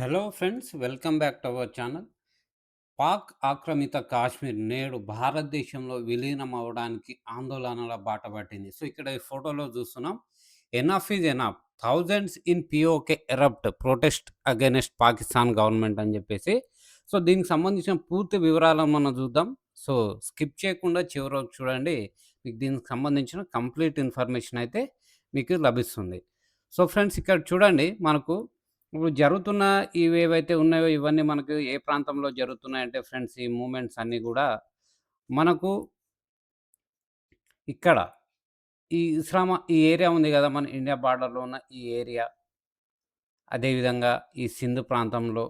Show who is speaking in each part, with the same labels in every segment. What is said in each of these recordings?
Speaker 1: Hello friends welcome back to our channel. Pak ఆక్రమిత కాశ్మీర్ నేడు భారతదేశంలో విలీనం అవ్వడానికి ఆందోళనల బాట పట్టింది. సో ఇక్కడ ఈ ఫోటోలో చూస్తున్నాం. Enough is enough. Thousands in PoK erupt protest against Pakistan government అని చెప్పేసి. సో దీనికి సంబంధించిన పూర్తి వివరాలను మనం చూద్దాం. సో స్కిప్ చేయకుండా చివరి చూడండి. మీకు దీనికి సంబంధించిన కంప్లీట్ ఇన్ఫర్మేషన్ అయితే మీకు లభిస్తుంది. సో ఫ్రెండ్స్ ఇక్కడ చూడండి. మనకు ఇప్పుడు జరుగుతున్న ఇవి ఏవైతే ఉన్నాయో ఇవన్నీ మనకు ఏ ప్రాంతంలో జరుగుతున్నాయంటే ఫ్రెండ్స్ ఈ మూమెంట్స్ అన్నీ కూడా మనకు ఇక్కడ ఈ ఇస్లామా ఈ ఏరియా ఉంది కదా మన ఇండియా బార్డర్లో ఉన్న ఈ ఏరియా. అదేవిధంగా ఈ సింధు ప్రాంతంలో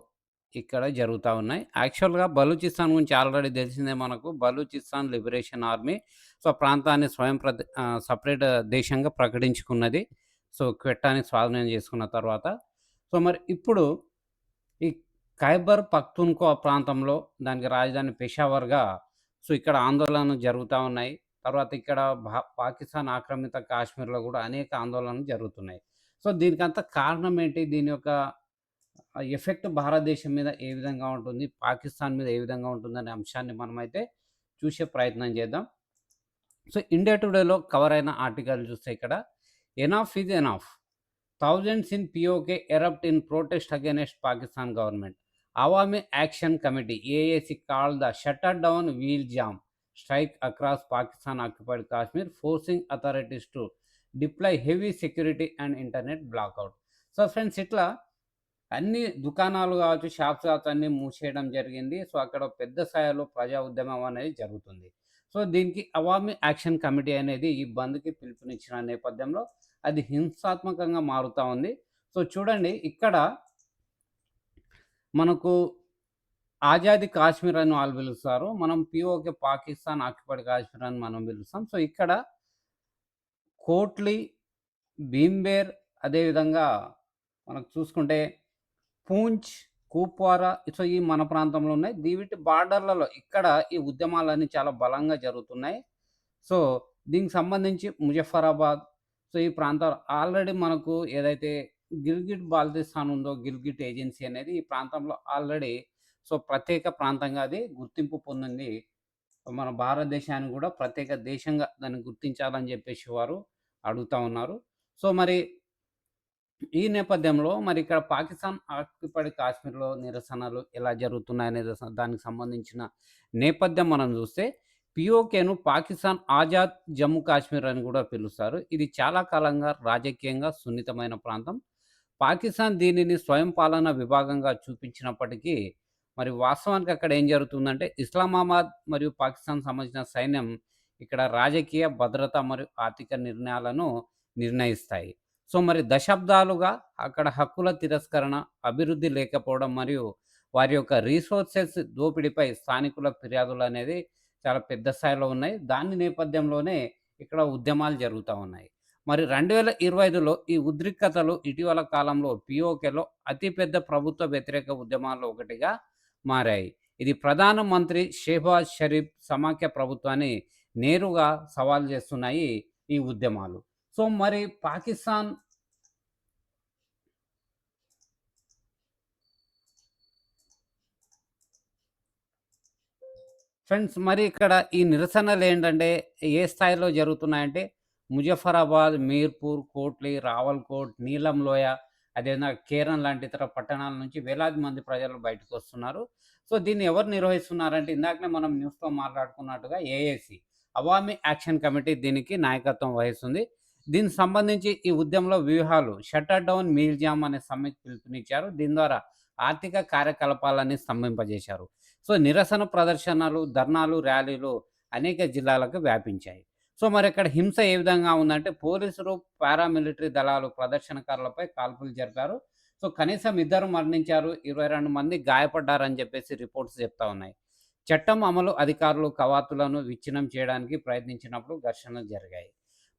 Speaker 1: ఇక్కడ జరుగుతూ ఉన్నాయి. యాక్చువల్గా బలూచిస్తాన్ గురించి ఆల్రెడీ తెలిసిందే మనకు. బలూచిస్తాన్ లిబరేషన్ ఆర్మీ సో ప్రాంతాన్ని స్వయం ప్ర సపరేట్ దేశంగా ప్రకటించుకున్నది. సో క్వెట్టాన్ని స్వాధీనం చేసుకున్న తర్వాత సో మరి ఇప్పుడు ఈ ఖైబర్ పక్తున్కో ప్రాంతంలో దానికి రాజధాని పెషావర్గా సో ఇక్కడ ఆందోళనలు జరుగుతూ ఉన్నాయి. తర్వాత ఇక్కడ భా పాకిస్తాన్ ఆక్రమిత కాశ్మీర్లో కూడా అనేక ఆందోళనలు జరుగుతున్నాయి. సో దీనికంతా కారణం ఏంటి? దీని యొక్క ఎఫెక్ట్ భారతదేశం మీద ఏ విధంగా ఉంటుంది? పాకిస్తాన్ మీద ఏ విధంగా ఉంటుందనే అంశాన్ని మనమైతే చూసే ప్రయత్నం చేద్దాం. సో ఇండియా టుడేలో కవర్ అయిన ఆర్టికల్ చూస్తే ఇక్కడ enough is enough. Thousands in PoK erupt in protest against Pakistan government. Awami action committee AAC call the shutter down wheel jam strike across Pakistan occupied Kashmir forcing authorities to deploy heavy security and internet blackout. So friends ఇట్లా అన్ని దుకాణాలు కావచ్చు shops కావచ్చు అన్ని మూసేయడం జరిగింది. So అక్కడ పెద్ద స్థాయిలో ప్రజా ఉద్యమం అనేది జరుగుతుంది. సో దీనికి అవామీ యాక్షన్ కమిటీ అనేది ఈ బంద్కి పిలుపునిచ్చిన నేపథ్యంలో అది హింసాత్మకంగా మారుతూ ఉంది. సో చూడండి ఇక్కడ మనకు ఆజాది కాశ్మీర్ అని వాళ్ళు పిలుస్తారు. మనం పిఓకే పాకిస్తాన్ ఆక్యుపైడ్ కాశ్మీర్ అని మనం పిలుస్తాం. సో ఇక్కడ కోట్లీ భీంబేర్ అదేవిధంగా మనకు చూసుకుంటే పూంచ్ కూప్వారా సో ఈ మన ప్రాంతంలో ఉన్నాయి. దీవిటి బార్డర్లలో ఇక్కడ ఈ ఉద్యమాలన్నీ చాలా బలంగా జరుగుతున్నాయి. సో దీనికి సంబంధించి ముజఫరాబాద్ సో ఈ ప్రాంతాలు ఆల్రెడీ మనకు ఏదైతే గిల్గిట్ బాల్తిస్తాన్ ఉందో గిల్గిట్ ఏజెన్సీ అనేది ఈ ప్రాంతంలో ఆల్రెడీ సో ప్రత్యేక ప్రాంతంగా అది గుర్తింపు పొందింది. మన భారతదేశాన్ని కూడా ప్రత్యేక దేశంగా దాన్ని గుర్తించాలని చెప్పేసి వారు అడుగుతూ ఉన్నారు. సో మరి ఈ నేపథ్యంలో మరి ఇక్కడ పాకిస్తాన్ ఆక్యుపైడ్ కాశ్మీర్లో నిరసనలు ఎలా జరుగుతున్నాయనే దానికి సంబంధించిన నేపథ్యం మనం చూస్తే పిఓకేను పాకిస్తాన్ ఆజాద్ జమ్మూ కాశ్మీర్ అని కూడా పిలుస్తారు. ఇది చాలా కాలంగా రాజకీయంగా సున్నితమైన ప్రాంతం. పాకిస్తాన్ దీనిని స్వయం పాలన విభాగంగా చూపించినప్పటికీ మరి వాస్తవానికి అక్కడ ఏం జరుగుతుందంటే ఇస్లామాబాద్ మరియు పాకిస్తాన్ సంబంధించిన సైన్యం ఇక్కడ రాజకీయ భద్రత మరియు ఆర్థిక నిర్ణయాలను నిర్ణయిస్తాయి. సో మరి దశాబ్దాలుగా అక్కడ హక్కుల తిరస్కరణ అభివృద్ధి లేకపోవడం మరియు వారి యొక్క రీసోర్సెస్ దోపిడీపై స్థానికుల ఫిర్యాదులు అనేది చాలా పెద్ద స్థాయిలో ఉన్నాయి. దాని నేపథ్యంలోనే ఇక్కడ ఉద్యమాలు జరుగుతూ ఉన్నాయి. మరి రెండు వేల ఇరవై ఐదులో ఈ ఉద్రిక్తతలు ఇటీవల కాలంలో పిఓకేలో అతిపెద్ద ప్రభుత్వ వ్యతిరేక ఉద్యమాల్లో ఒకటిగా మారాయి. ఇది ప్రధానమంత్రి షెహబాజ్ షరీఫ్ సమాఖ్య ప్రభుత్వాన్ని నేరుగా సవాల్ చేస్తున్నాయి ఈ ఉద్యమాలు. సో మరి పాకిస్తాన్ ఫ్రెండ్స్ మరి ఇక్కడ ఈ నిరసనలు ఏంటంటే ఏ స్థాయిలో జరుగుతున్నాయంటే ముజఫరాబాద్ మీర్పూర్ కోట్లి రావల్కోట్ నీలం లోయ అదేవిధంగా కేరన్ లాంటి ఇతర పట్టణాల నుంచి వేలాది మంది ప్రజలు బయటకు వస్తున్నారు. సో దీన్ని ఎవరు నిర్వహిస్తున్నారంటే ఇందాకనే మనం న్యూస్తో మాట్లాడుకున్నట్టుగా ఏఏసి అవామీ యాక్షన్ కమిటీ దీనికి నాయకత్వం వహిస్తుంది. దీనికి సంబంధించి ఈ ఉద్యమంలో వ్యూహాలు షట్టర్ డౌన్ మ్యూజియం అనే సమ్మెకి పిలుపునిచ్చారు. దీని ద్వారా ఆర్థిక కార్యకలాపాలని స్తంభింపజేశారు. సో నిరసన ప్రదర్శనలు ధర్నాలు ర్యాలీలు అనేక జిల్లాలకు వ్యాపించాయి. సో మరి ఇక్కడ హింస ఏ విధంగా ఉందంటే పోలీసులు పారామిలిటరీ దళాలు ప్రదర్శనకారులపై కాల్పులు జరిపారు. సో కనీసం ఇద్దరు మరణించారు ఇరవై రెండు మంది గాయపడ్డారని చెప్పేసి రిపోర్ట్స్ చెప్తా ఉన్నాయి. చట్టం అమలు అధికారులు కవాతులను విచ్ఛిన్నం చేయడానికి ప్రయత్నించినప్పుడు ఘర్షణలు జరిగాయి.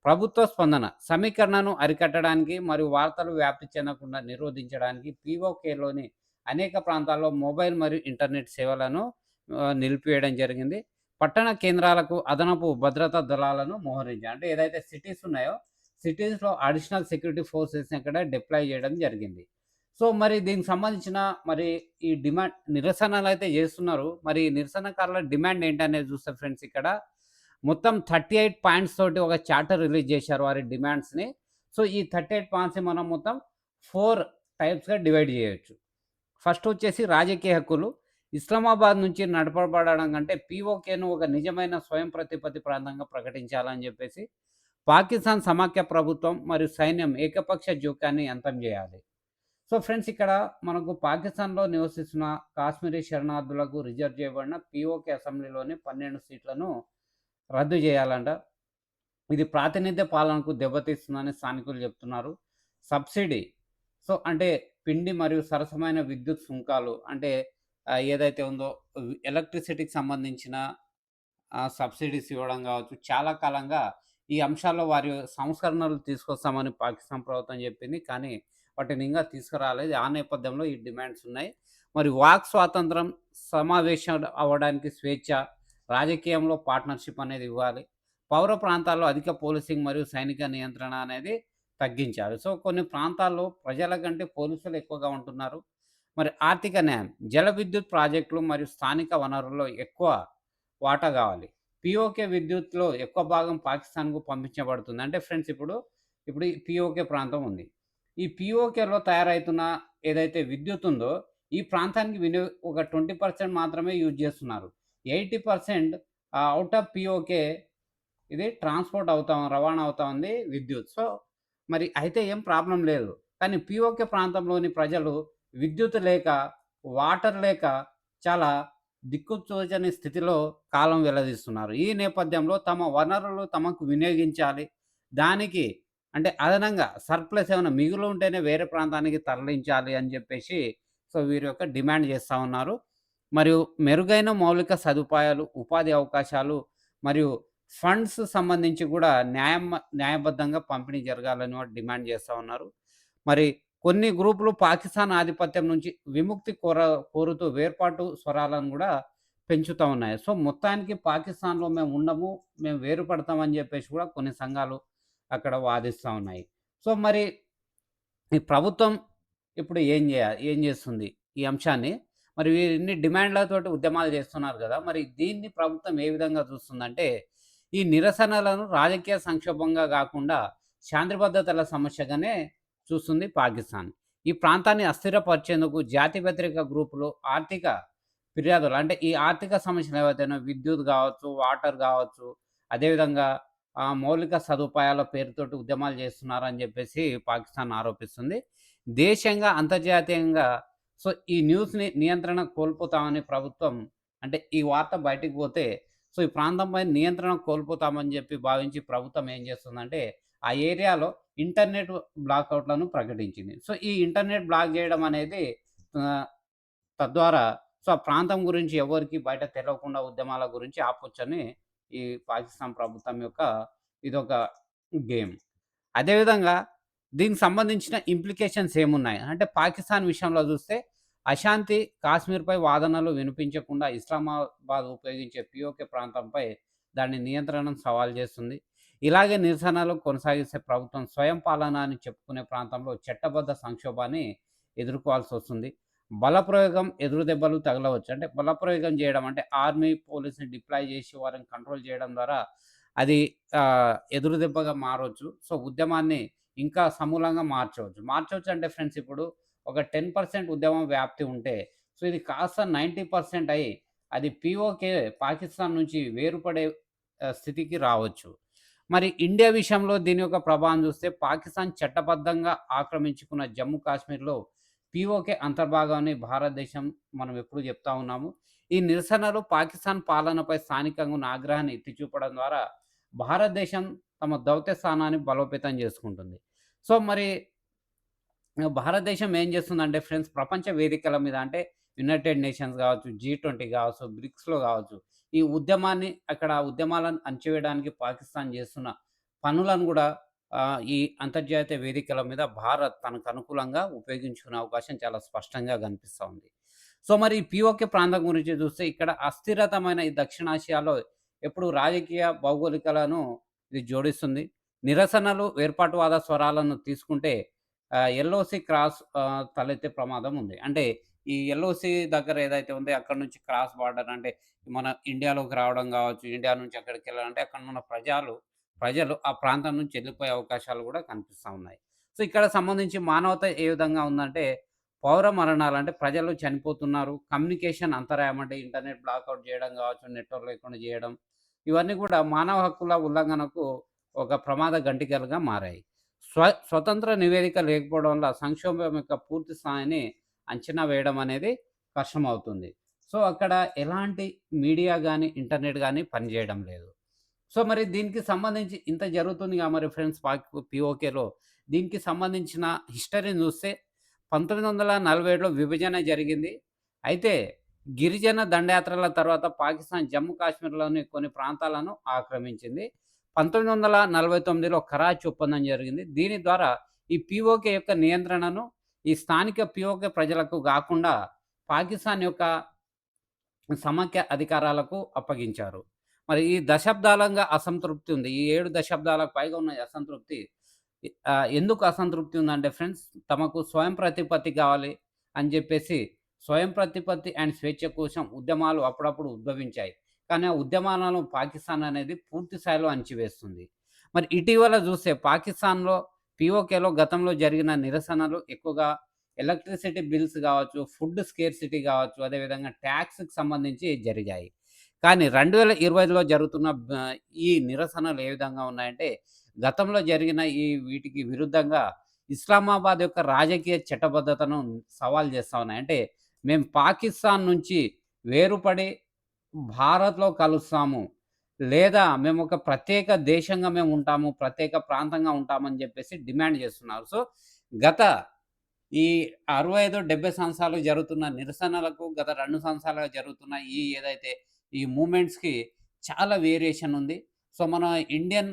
Speaker 1: ప్రభుత్వ స్పందన సమీకరణను అరికట్టడానికి మరియు వార్తలు వ్యాప్తి చెందకుండా నిరోధించడానికి పీఓకేలోని అనేక ప్రాంతాల్లో మొబైల్ మరియు ఇంటర్నెట్ సేవలను నిలిపివేయడం జరిగింది. పట్టణ కేంద్రాలకు అదనపు భద్రతా దళాలను మోహరించారు. అంటే ఏదైతే సిటీస్ ఉన్నాయో సిటీస్లో అడిషనల్ సెక్యూరిటీ ఫోర్సెస్ని అక్కడ డిప్లాయ్ చేయడం జరిగింది. సో, మరి దీనికి సంబంధించిన మరి ఈ డిమాండ్ నిరసనలు అయితే చేస్తున్నారు. మరి నిరసనకారుల డిమాండ్ ఏంటనేది చూస్తే ఫ్రెండ్స్ ఇక్కడ మొత్తం 38 పాయింట్స్ తోటి ఒక చార్టర్ రిలీజ్ చేశారు వారి డిమాండ్స్‌ని. సో, ఈ 38 పాయింట్స్‌ని మనం మొత్తం ఫోర్ టైప్స్‌గా డివైడ్ చేయొచ్చు ఫస్ట్ వచ్చేసి రాజకీయ హక్కులు. ఇస్లామాబాద్ నుంచి నడపబడడం కంటే పీఓకేను ఒక నిజమైన స్వయం ప్రతిపత్తి ప్రాంతంగా ప్రకటించాలని చెప్పేసి పాకిస్తాన్ సమాఖ్య ప్రభుత్వం మరియు సైన్యం ఏకపక్ష జోక్యాన్ని అంతం చేయాలి సో, ఫ్రెండ్స్ ఇక్కడ మనకు పాకిస్తాన్‌లో నివసిస్తున్న కాశ్మీరీ శరణార్థులకు రిజర్వ్ చేయబడిన పీఓకే అసెంబ్లీలోని 12 సీట్లను రద్దు చేయాలంట. ఇది ప్రాతినిధ్య పాలనకు దెబ్బతీస్తుందని స్థానికులు చెప్తున్నారు. సబ్సిడీ. సో, అంటే పిండి మరియు సరసమైన విద్యుత్ సుంకాలు అంటే ఏదైతే ఉందో ఎలక్ట్రిసిటీకి సంబంధించిన సబ్సిడీస్ ఇవ్వడం కావచ్చు. చాలా కాలంగా ఈ అంశాల్లో వారి సంస్కరణలు తీసుకొస్తామని పాకిస్తాన్ ప్రభుత్వం చెప్పింది. కానీ వాటిని ఇంకా తీసుకురాలేదు. ఆ నేపథ్యంలో ఈ డిమాండ్స్ ఉన్నాయి. మరి వాక్ స్వాతంత్రం, సమావేశం అవ్వడానికి స్వేచ్ఛ, రాజకీయంలో పార్ట్నర్‌షిప్ అనేది ఇవ్వాలి. పౌర ప్రాంతాల్లో అధిక పోలీసింగ్ మరియు సైనిక నియంత్రణ అనేది తగ్గించాలి. సో, కొన్ని ప్రాంతాల్లో ప్రజల కంటే పోలీసులు ఎక్కువగా ఉంటున్నారు. మరి ఆర్థిక న్యాయం, జల విద్యుత్ ప్రాజెక్టులు మరియు స్థానిక వనరుల్లో ఎక్కువ వాటా కావాలి పిఓకే విద్యుత్‌లో ఎక్కువ భాగం పాకిస్తాన్‌కు పంపించబడుతుంది. అంటే ఫ్రెండ్స్ ఇప్పుడు, ఇప్పుడు పిఓకే పీఓకే ప్రాంతం ఉంది. ఈ పీఓకేలో తయారవుతున్న ఏదైతే విద్యుత్ ఉందో ఈ ప్రాంతానికి వినియో ఒక 20% మాత్రమే యూజ్ చేస్తున్నారు eighty percent out of PoK ఇది ట్రాన్స్‌పోర్ట్ అవుతా రవాణా అవుతా ఉంది విద్యుత్. సో, మరి అయితే ఏం ప్రాబ్లం లేదు. కానీ పిఓకే ప్రాంతంలోని ప్రజలు విద్యుత్ లేక, వాటర్ లేక చాలా దిక్కుతోచని స్థితిలో కాలం వెల్లదీస్తున్నారు. ఈ నేపథ్యంలో తమ వనరులు తమకు వినియోగించాలి. దానికి అంటే అదనంగా సర్ప్లస్ ఏమైనా మిగులు ఉంటేనే వేరే ప్రాంతానికి తరలించాలి అని చెప్పేసి సో, వీరి యొక్క డిమాండ్ చేస్తూ ఉన్నారు. మరియు మెరుగైన మౌలిక సదుపాయాలు, ఉపాధి అవకాశాలు మరియు ఫండ్స్ సంబంధించి కూడా న్యాయం న్యాయబద్ధంగా పంపిణీ జరగాలని డిమాండ్ చేస్తూ ఉన్నారు. మరి కొన్ని గ్రూపులు పాకిస్తాన్ ఆధిపత్యం నుంచి విముక్తి కోర కోరుతూ వేర్పాటు స్వరాలను కూడా పెంచుతూ ఉన్నాయి. సో, మొత్తానికి పాకిస్తాన్‌లో మేము ఉండము. మేము వేరుపడతామని చెప్పేసి కూడా కొన్ని సంఘాలు అక్కడ వాదిస్తూ ఉన్నాయి. సో, మరి ఈ ప్రభుత్వం ఇప్పుడు ఏం చేయాలి ఏం చేస్తుంది ఈ అంశాన్ని? మరి వీరిన్ని డిమాండ్‌లతోటి ఉద్యమాలు చేస్తున్నారు కదా మరి దీన్ని ప్రభుత్వం ఏ విధంగా చూస్తుందంటే ఈ నిరసనలను రాజకీయ సంక్షోభంగా కాకుండా శాంతి భద్రతల సమస్యగానే చూస్తుంది పాకిస్తాన్. ఈ ప్రాంతాన్ని అస్థిరపరిచేందుకు జాతి వ్యతిరేక గ్రూపులు ఆర్థిక ఫిర్యాదులు అంటే ఈ ఆర్థిక సమస్యలు ఏవైతే విద్యుత్ కావచ్చు వాటర్ కావచ్చు అదేవిధంగా మౌలిక సదుపాయాల పేరుతోటి ఉద్యమాలు చేస్తున్నారని చెప్పేసి పాకిస్తాన్ ఆరోపిస్తుంది. దేశంగా, అంతర్జాతీయంగా సో, ఈ న్యూస్‌ని నియంత్రణ కోల్పోతామని ప్రభుత్వం అంటే ఈ వార్త బయటికి పోతే సో, ఈ ప్రాంతంపై నియంత్రణ కోల్పోతామని చెప్పి భావించి ప్రభుత్వం ఏం చేస్తుందంటే ఆ ఏరియాలో ఇంటర్నెట్ బ్లాక్అవుట్లను ప్రకటించింది. సో, ఈ ఇంటర్నెట్ బ్లాక్ చేయడం అనేది తద్వారా సో, ఆ ప్రాంతం గురించి ఎవరికి బయట తెలవకుండా ఉద్యమాల గురించి ఆపొచ్చని ఈ పాకిస్తాన్ ప్రభుత్వం యొక్క ఇదొక గేమ్. అదేవిధంగా దీనికి సంబంధించిన ఇంప్లికేషన్స్ ఏమున్నాయి? అంటే పాకిస్తాన్ విషయంలో చూస్తే అశాంతి, కాశ్మీర్‌పై వాదనలు వినిపించకుండా ఇస్లామాబాద్ ఉపయోగించే పిఓకే ప్రాంతంపై దాని నియంత్రణను సవాల్ చేస్తుంది ఇలాగే నిరసనలు కొనసాగిస్తే ప్రభుత్వం స్వయం పాలన అని చెప్పుకునే ప్రాంతంలో చట్టబద్ధ సంక్షోభాన్ని ఎదుర్కోవాల్సి వస్తుంది బలప్రయోగం, ఎదురు దెబ్బలు తగలవచ్చు. అంటే బలప్రయోగం చేయడం అంటే ఆర్మీ, పోలీస్‌ని డిప్లాయ్ చేసి వారిని కంట్రోల్ చేయడం ద్వారా అది ఎదురు దెబ్బగా మారవచ్చు సో, ఉద్యమాన్ని ఇంకా సమూలంగా మార్చవచ్చు. మార్చవచ్చు అంటే ఫ్రెండ్స్ ఇప్పుడు ఒక 10% ఉద్యమం వ్యాప్తి ఉంటే సో, ఇది కాస్త 90% అయ్యి అది పీఓకే పాకిస్తాన్ నుంచి వేరుపడే స్థితికి రావచ్చు. మరి ఇండియా విషయంలో దీని యొక్క ప్రభావం చూస్తే పాకిస్తాన్ చట్టబద్ధంగా ఆక్రమించుకున్న జమ్మూ కాశ్మీర్‌లో పీఓకే అంతర్భాగాన్ని భారతదేశం మనం ఎప్పుడు చెప్తా ఉన్నాము. ఈ నిరసనలు పాకిస్తాన్ పాలనపై స్థానికంగా ఉన్న ఆగ్రహాన్ని ఎత్తి చూపడం ద్వారా భారతదేశం తమ దౌత్య స్థానాన్ని బలోపేతం చేసుకుంటుంది సో, మరి భారతదేశం ఏం చేస్తుందంటే ఫ్రెండ్స్ ప్రపంచ వేదికల మీద అంటే యునైటెడ్ నేషన్స్ కావచ్చు జీ ట్వంటీ కావచ్చు బ్రిక్స్‌లో కావచ్చు ఈ ఉద్యమాన్ని అక్కడ ఉద్యమాలను అణచివేయడానికి పాకిస్తాన్ చేస్తున్న పనులను కూడా ఈ అంతర్జాతీయ వేదికల మీద భారత్ తనకు అనుకూలంగా ఉపయోగించుకునే అవకాశం చాలా స్పష్టంగా కనిపిస్తూ ఉంది. సో, మరి ఈ పీఓకే ప్రాంతం గురించి చూస్తే ఇక్కడ అస్థిరతమైన ఈ దక్షిణాసియాలో ఎప్పుడు రాజకీయ, భౌగోళికలను ఇది జోడిస్తుంది. నిరసనలు, వేర్పాటువాద స్వరాలను తీసుకుంటే ఎల్ఓసి క్రాస్ తలెత్తే ప్రమాదం ఉంది. అంటే ఈ ఎల్ఓసి దగ్గర ఏదైతే ఉందో అక్కడి నుంచి క్రాస్ బార్డర్ అంటే మన ఇండియాలోకి రావడం కావచ్చు ఇండియా నుంచి అక్కడికెళ్ళాలంటే అక్కడ ఉన్న ప్రజలు ప్రజలు ఆ ప్రాంతం నుంచి వెళ్ళిపోయే అవకాశాలు కూడా కనిపిస్తూ ఉన్నాయి. సో, ఇక్కడ సంబంధించి మానవత ఏ విధంగా ఉందంటే పౌర మరణాలు అంటే ప్రజలు చనిపోతున్నారు. కమ్యూనికేషన్ అంతరాయం అంటే ఇంటర్నెట్ బ్లాక్అవుట్ చేయడం కావచ్చు నెట్‌వర్క్ లేకుండా చేయడం ఇవన్నీ కూడా మానవ హక్కుల ఉల్లంఘనకు ఒక ప్రమాద గంటికలుగా మారాయి. స్వ స్వతంత్ర నివేదిక లేకపోవడం వల్ల సంక్షోభం యొక్క పూర్తి స్థాయిని అంచనా వేయడం అనేది కష్టమవుతుంది. సో, అక్కడ ఎలాంటి మీడియా కానీ ఇంటర్నెట్ కానీ పనిచేయడం లేదు. సో, మరి దీనికి సంబంధించి ఇంత జరుగుతుందిగా మరి ఫ్రెండ్స్ పాక్ పీఓకేలో దీనికి సంబంధించిన హిస్టరీని జూస్తే 1947లో విభజన జరిగింది. అయితే గిరిజన దండయాత్రల తర్వాత పాకిస్తాన్ జమ్మూ కాశ్మీర్‌లోని కొన్ని ప్రాంతాలను ఆక్రమించింది. 1949లో కరాచీ ఒప్పందం జరిగింది. దీని ద్వారా ఈ పీఓకే యొక్క నియంత్రణను ఈ స్థానిక పిఓకే ప్రజలకు కాకుండా పాకిస్తాన్ యొక్క సమాఖ్య అధికారాలకు అప్పగించారు. మరి ఈ దశాబ్దాలంగా అసంతృప్తి ఉంది. ఈ ఏడు దశాబ్దాలకు పైగా ఉన్న అసంతృప్తి ఎందుకు అసంతృప్తి ఉందంటే ఫ్రెండ్స్ తమకు స్వయం ప్రతిపత్తి కావాలి అని చెప్పేసి స్వయం ప్రతిపత్తి అండ్ స్వేచ్ఛ కోసం ఉద్యమాలు అప్పుడప్పుడు ఉద్భవించాయి. కానీ ఆ ఉద్యమాలను పాకిస్తాన్ అనేది పూర్తి స్థాయిలో అణిచివేస్తుంది. మరి ఇటీవల చూస్తే పాకిస్తాన్‌లో పీఓకేలో గతంలో జరిగిన నిరసనలు ఎక్కువగా ఎలక్ట్రిసిటీ బిల్స్ కావచ్చు ఫుడ్ స్కేర్సిటీ కావచ్చు అదేవిధంగా ట్యాక్స్కి సంబంధించి జరిగాయి. కానీ 2020లో జరుగుతున్న ఈ నిరసనలు ఏ విధంగా ఉన్నాయంటే గతంలో జరిగిన ఈ వీటికి విరుద్ధంగా ఇస్లామాబాద్ యొక్క రాజకీయ చట్టబద్ధతను సవాల్ చేస్తా ఉన్నాయి. అంటే మేము పాకిస్తాన్ నుంచి వేరుపడి భారత్‌లో కలుస్తాము. లేదా మేము ఒక ప్రత్యేక దేశంగా మేము ఉంటాము. ప్రత్యేక ప్రాంతంగా ఉంటామని చెప్పేసి డిమాండ్ చేస్తున్నారు. సో, గత ఈ 65, 70 సంవత్సరాలు జరుగుతున్న నిరసనలకు గత రెండు సంవత్సరాలుగా జరుగుతున్న ఈ ఏదైతే ఈ మూమెంట్స్కి చాలా వేరియేషన్ ఉంది. సో, మన ఇండియన్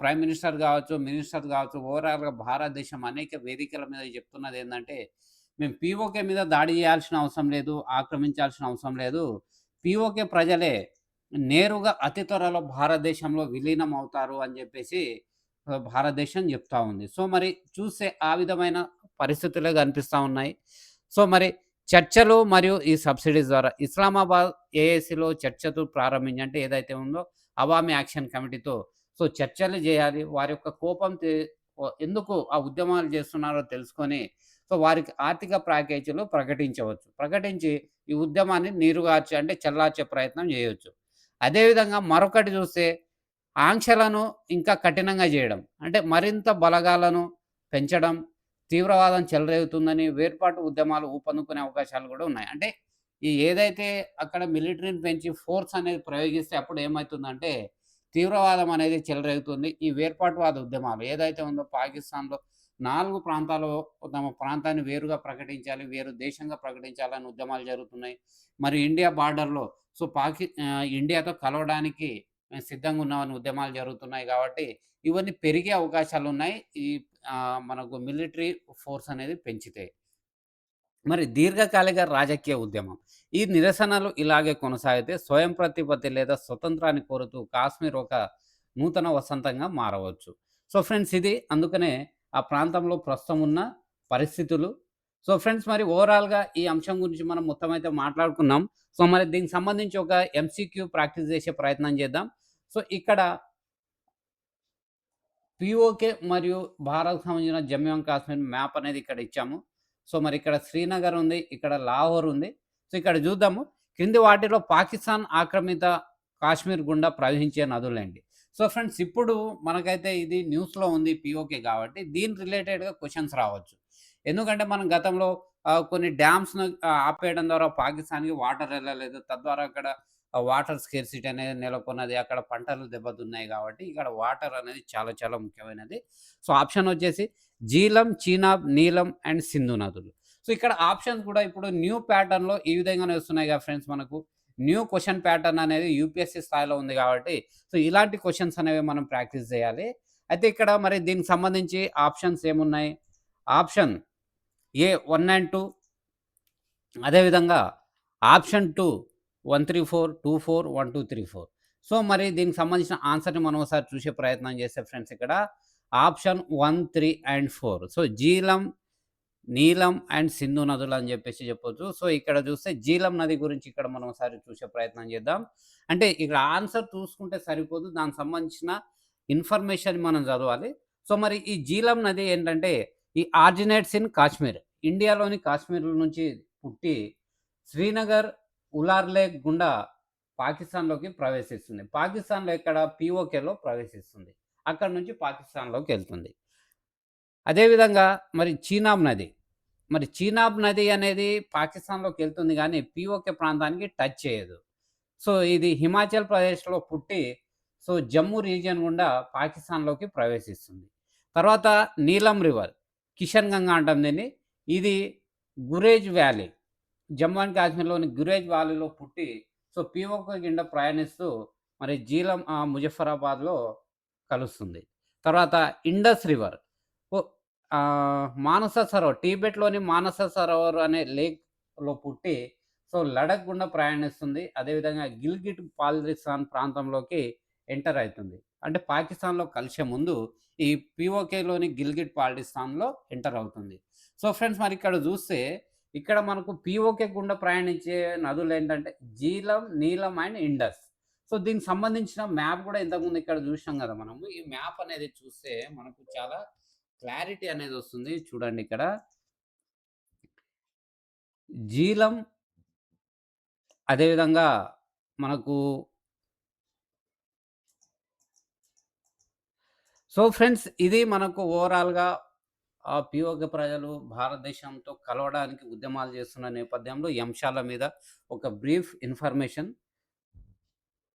Speaker 1: ప్రైమ్ మినిస్టర్ కావచ్చు మినిస్టర్ కావచ్చు ఓవరాల్‌గా భారతదేశం అనేక వేదికల మీద చెప్తున్నది ఏంటంటే మేము పీఓకే మీద దాడి చేయాల్సిన అవసరం లేదు. ఆక్రమించాల్సిన అవసరం లేదు. పిఓకే ప్రజలే నేరుగా అతి త్వరలో భారతదేశంలో విలీనం అవుతారు అని చెప్పేసి భారతదేశం చెప్తా ఉంది. సో, మరి చూస్తే ఆ విధమైన పరిస్థితులే కనిపిస్తా ఉన్నాయి. సో, మరి చర్చలు మరియు ఈ సబ్సిడీస్ ద్వారా ఇస్లామాబాద్ ఏఏసీలో చర్చలు ప్రారంభించంటే ఏదైతే ఉందో అవామీ యాక్షన్ కమిటీతో సో, చర్చలు చేయాలి వారి యొక్క కోపం ఎందుకు ఆ ఉద్యమాలు చేస్తున్నారో తెలుసుకొని సో, వారికి ఆర్థిక ప్యాకేజీలు ప్రకటించవచ్చు. ప్రకటించి ఈ ఉద్యమాన్ని నీరుగార్చి అంటే చల్లార్చే ప్రయత్నం చేయవచ్చు అదేవిధంగా మరొకటి చూస్తే ఆంక్షలను ఇంకా కఠినంగా చేయడం అంటే మరింత బలగాలను పెంచడం, తీవ్రవాదం చెలరేగుతుందని వేర్పాటు ఉద్యమాలు ఊపందుకునే అవకాశాలు కూడా ఉన్నాయి. అంటే ఈ ఏదైతే అక్కడ మిలిటరీని పెంచి ఫోర్స్ అనేది ప్రయోగిస్తే అప్పుడు ఏమవుతుందంటే తీవ్రవాదం అనేది చెలరేగుతుంది. ఈ వేర్పాటువాద ఉద్యమాలు ఏదైతే ఉందో పాకిస్తాన్‌లో నాలుగు ప్రాంతాలు తమ ప్రాంతాన్ని వేరుగా ప్రకటించాలి, వేరు దేశంగా ప్రకటించాలని ఉద్యమాలు జరుగుతున్నాయి. మరి ఇండియా బార్డర్‌లో సో, పాకి ఇండియాతో కలవడానికి మేము సిద్ధంగా ఉన్నామని ఉద్యమాలు జరుగుతున్నాయి కాబట్టి ఇవన్నీ పెరిగే అవకాశాలు ఉన్నాయి ఈ మనకు మిలిటరీ ఫోర్స్ అనేది పెంచితే. మరి దీర్ఘకాలిక రాజకీయ ఉద్యమం. ఈ నిరసనలు ఇలాగే కొనసాగితే స్వయం ప్రతిపత్తి లేదా స్వతంత్రాన్ని కోరుతూ కాశ్మీర్ ఒక నూతన వసంతంగా మారవచ్చు. సో, ఫ్రెండ్స్ ఇది అందుకనే ఆ ప్రాంతంలో ప్రస్తుతం ఉన్న పరిస్థితులు. సో, ఫ్రెండ్స్ మరి ఓవరాల్‌గా ఈ అంశం గురించి మనం మొత్తం అయితే మాట్లాడుకున్నాం. సో, మరి దీనికి సంబంధించి ఒక ఎంసీక్యూ ప్రాక్టీస్ చేసే ప్రయత్నం చేద్దాం. సో, ఇక్కడ పిఓకే మరియు భారత్‌కు సంబంధించిన జమ్మూ అండ్ కాశ్మీర్ మ్యాప్ అనేది ఇక్కడ ఇచ్చాము. సో, మరి ఇక్కడ శ్రీనగర్ ఉంది. ఇక్కడ లాహోర్ ఉంది. సో, ఇక్కడ చూద్దాము. క్రింది వాటిలో పాకిస్తాన్ ఆక్రమిత కాశ్మీర్ గుండా ప్రవహించే నదులండి సో, ఫ్రెండ్స్ ఇప్పుడు మనకైతే ఇది న్యూస్‌లో ఉంది పిఓకే కాబట్టి దీని రిలేటెడ్‌గా క్వశ్చన్స్ రావచ్చు. ఎందుకంటే మనం గతంలో కొన్ని డ్యామ్స్‌ను ఆపేయడం ద్వారా పాకిస్తాన్‌కి వాటర్ వెళ్ళలేదు తద్వారా అక్కడ వాటర్ స్కేర్సిటీ అనేది నెలకొన్నది. అక్కడ పంటలు దెబ్బతున్నాయి కాబట్టి ఇక్కడ వాటర్ అనేది చాలా చాలా ముఖ్యమైనది. సో, ఆప్షన్ వచ్చేసి జీలం, చీనాబ్, నీలం అండ్ సింధు నదులు. సో, ఇక్కడ ఆప్షన్స్ కూడా ఇప్పుడు న్యూ ప్యాటర్న్‌లో ఈ విధంగానే వస్తున్నాయి కదా ఫ్రెండ్స్ మనకు. న్యూ క్వశ్చన్ ప్యాటర్న్ అనేది యూపీఎస్‌సీ స్థాయిలో ఉంది కాబట్టి సో, ఇలాంటి క్వశ్చన్స్ అనేవి మనం ప్రాక్టీస్ చేయాలి. అయితే ఇక్కడ మరి దీనికి సంబంధించి ఆప్షన్స్ ఏమున్నాయి? Option A one and two అదేవిధంగా ఆప్షన్ 2 134, 24, 1234 సో, మరి దీనికి సంబంధించిన ఆన్సర్‌ని మనం ఒకసారి చూసే ప్రయత్నం చేస్తే ఫ్రెండ్స్ ఇక్కడ option 1, 3 and four so, Jhelum, Neelam and Sindhu నదులు అని చెప్పేసి చెప్పొచ్చు సో, ఇక్కడ చూస్తే జీలం నది గురించి ఇక్కడ మనం ఒకసారి చూసే ప్రయత్నం చేద్దాం అంటే ఇక్కడ ఆన్సర్ చూసుకుంటే సరిపోదు. దానికి సంబంధించిన ఇన్ఫర్మేషన్ మనం చదవాలి. సో, మరి ఈ జీలం నది ఏంటంటే ఈ ఆర్జినేట్స్ ఇన్ కాశ్మీర్. ఇండియాలోని కాశ్మీర్ నుంచి పుట్టి శ్రీనగర్, ఉలార్ లేక్ గుండా పాకిస్తాన్‌లోకి ప్రవేశిస్తుంది. పాకిస్తాన్‌లో ఎక్కడ పీఓకేలో ప్రవేశిస్తుంది. అక్కడి నుంచి పాకిస్తాన్లోకి వెళ్తుంది అదేవిధంగా మరి చీనాబ్ నది. మరి చీనాబ్ నది అనేది పాకిస్తాన్లోకి వెళ్తుంది కానీ పిఓకే ప్రాంతానికి టచ్ చేయదు. సో, ఇది హిమాచల్ ప్రదేశ్‌లో పుట్టి సో, జమ్మూ రీజియన్ గుండా పాకిస్తాన్‌లోకి ప్రవేశిస్తుంది. తర్వాత నీలం రివర్. కిషన్ గంగా అంటాం దీన్ని. ఇది గురేజ్ వ్యాలీ. జమ్మూ అండ్ కాశ్మీర్‌లోని గురేజ్ వ్యాలీలో పుట్టి సో, పీఓకే గిండ ప్రయాణిస్తూ మరి జీలం ముజఫరాబాద్‌లో కలుస్తుంది. తర్వాత ఇండస్ రివర్. మానస సరోవర్ టిబెట్‌లోని మానస సరోవర్ అనే లేక్‌లో పుట్టి సో, లడఖ్ గుండా ప్రయాణిస్తుంది. అదేవిధంగా గిల్గిట్ బాల్టిస్తాన్ ప్రాంతంలోకి ఎంటర్ అవుతుంది అంటే పాకిస్తాన్‌లో కలిసే ముందు ఈ పీఓకేలోని గిల్గిట్ పాల్టిస్తాన్లో ఎంటర్ అవుతుంది. సో, ఫ్రెండ్స్ మరి ఇక్కడ చూస్తే ఇక్కడ మనకు పీఓకే గుండా ప్రయాణించే నదులు ఏంటంటే జీలం, నీలం అండ్ ఇండస్. సో, దీనికి సంబంధించిన మ్యాప్ కూడా ఇంతకుముందు ఇక్కడ జూసినాం కదా మనము. ఈ మ్యాప్ అనేది చూస్తే మనకు చాలా క్లారిటీ అనేది వస్తుంది. చూడండి ఇక్కడ. జీలం అదేవిధంగా మనకు సో, ఫ్రెండ్స్ ఇది మనకు ఓవరాల్‌గా ఆ పియోగ ప్రజలు భారతదేశంతో కలవడానికి ఉద్యమాలు చేస్తున్న నేపథ్యంలో ఈ అంశాల మీద ఒక బ్రీఫ్ ఇన్ఫర్మేషన్